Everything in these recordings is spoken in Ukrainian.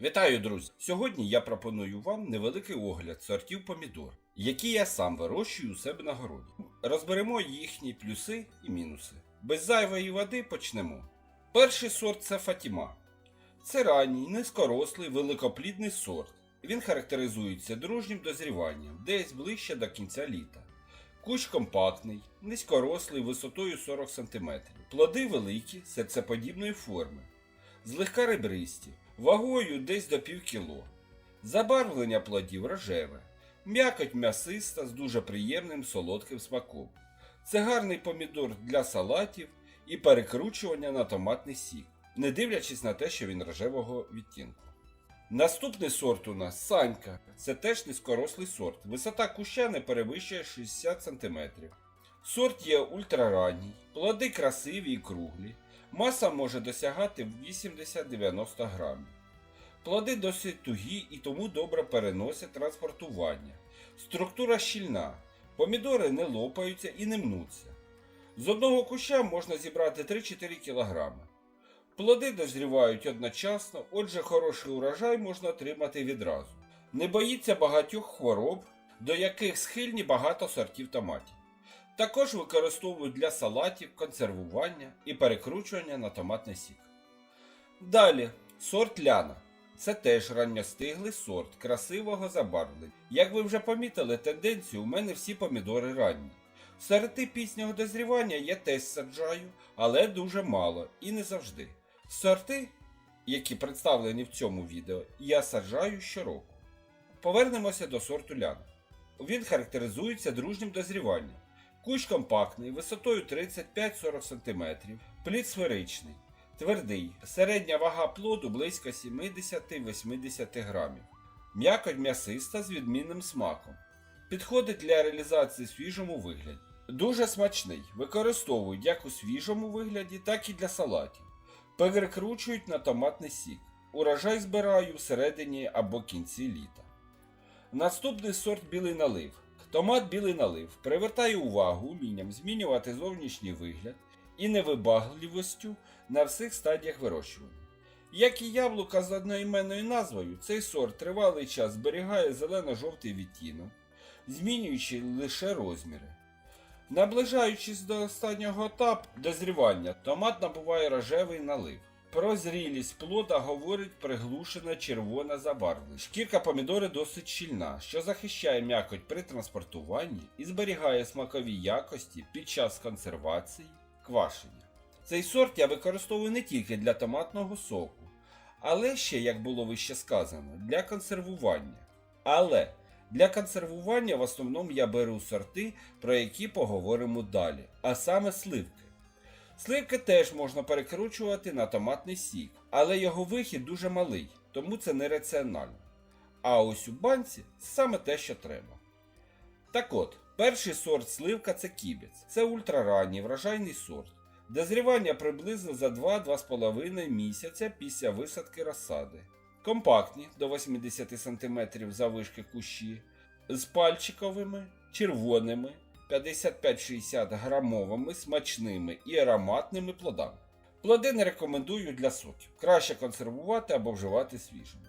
Вітаю, друзі! Сьогодні я пропоную вам невеликий огляд сортів помідор, які я сам вирощую у себе на городі. Розберемо їхні плюси і мінуси. Без зайвої води почнемо. Перший сорт це Фатіма. Це ранній, низькорослий, великоплідний сорт. Він характеризується дружнім дозріванням, десь ближче до кінця літа. Кущ компактний, низькорослий висотою 40 см. Плоди великі, серцеподібної форми, злегка ребристі, вагою десь до пів кіло. Забарвлення плодів рожеве, м'якоть м'ясиста з дуже приємним солодким смаком. Це гарний помідор для салатів і перекручування на томатний сік, не дивлячись на те, що він рожевого відтінку. Наступний сорт у нас санька. Це теж низькорослий сорт. Висота куща не перевищує 60 см. Сорт є ультраранній, плоди красиві і круглі. Маса може досягати 80-90 грамів. Плоди досить тугі і тому добре переносять транспортування. Структура щільна. Помідори не лопаються і не мнуться. З одного куща можна зібрати 3-4 кг. Плоди дозрівають одночасно, отже, хороший урожай можна отримати відразу. Не боїться багатьох хвороб, до яких схильні багато сортів томатів. Також використовують для салатів, консервування і перекручування на томатний сік. Далі сорт ляна. Це теж ранньостиглий сорт красивого забарвлення. Як ви вже помітили тенденцію, у мене всі помідори ранні. Сорти пізнього дозрівання я теж саджаю, але дуже мало і не завжди. Сорти, які представлені в цьому відео, я саджаю щороку. Повернемося до сорту ляна. Він характеризується дружнім дозріванням. Кущ компактний, висотою 35-40 см, плід сферичний, твердий, середня вага плоду близько 70-80 грамів. М'якоть м'ясиста з відмінним смаком. Підходить для реалізації в свіжому вигляді. Дуже смачний, використовують як у свіжому вигляді, так і для салатів. Перекручують на томатний сік. Урожай збираю всередині або кінці літа. Наступний сорт білий налив. Томат білий налив привертає увагу умінням змінювати зовнішній вигляд і невибагливостю на всіх стадіях вирощування. Як і яблука з одноіменною назвою, цей сорт тривалий час зберігає зелено-жовтий відтінок, змінюючи лише розміри. Наближаючись до останнього етапу дозрівання, томат набуває рожевий налив. Про зрілість плода говорить приглушене червоне забарвлення. Шкірка помідори досить щільна, що захищає м'якоть при транспортуванні і зберігає смакові якості під час консервації, квашення. Цей сорт я використовую не тільки для томатного соку, але ще, як було вище сказано, для консервування. Але для консервування в основному я беру сорти, про які поговоримо далі, а саме сливки. Сливки теж можна перекручувати на томатний сік, але його вихід дуже малий, тому це нераціонально. А ось у банці саме те, що треба. Так от, перший сорт сливка це кібець. Це ультраранній врожайний сорт. Дозрівання приблизно за 2-2,5 місяця після висадки розсади. Компактні до 80 см завишки кущі, з пальчиковими, червоними, 55-60 грамовими смачними і ароматними плодами. Плоди не рекомендую для соків. Краще консервувати або вживати свіжими.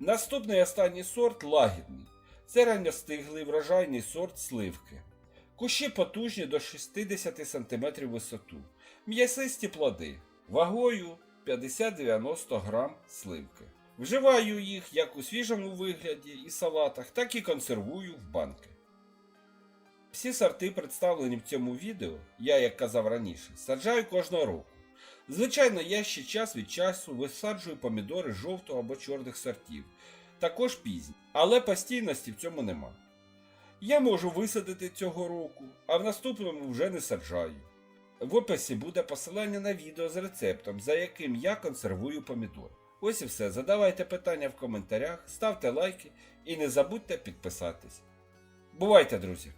Наступний останній сорт лагідний. Це ранньостиглий врожайний сорт сливки. Кущі потужні до 60 см висоту. М'ясисті плоди. Вагою 50-90 грам сливки. Вживаю їх як у свіжому вигляді і салатах, так і консервую в банки. Всі сорти, представлені в цьому відео, я, як казав раніше, саджаю кожного року. Звичайно, я ще час від часу висаджую помідори жовтого або чорних сортів, також пізні, але постійності в цьому нема. Я можу висадити цього року, а в наступному вже не саджаю. В описі буде посилання на відео з рецептом, за яким я консервую помідори. Ось і все. Задавайте питання в коментарях, ставте лайки і не забудьте підписатись. Бувайте, друзі!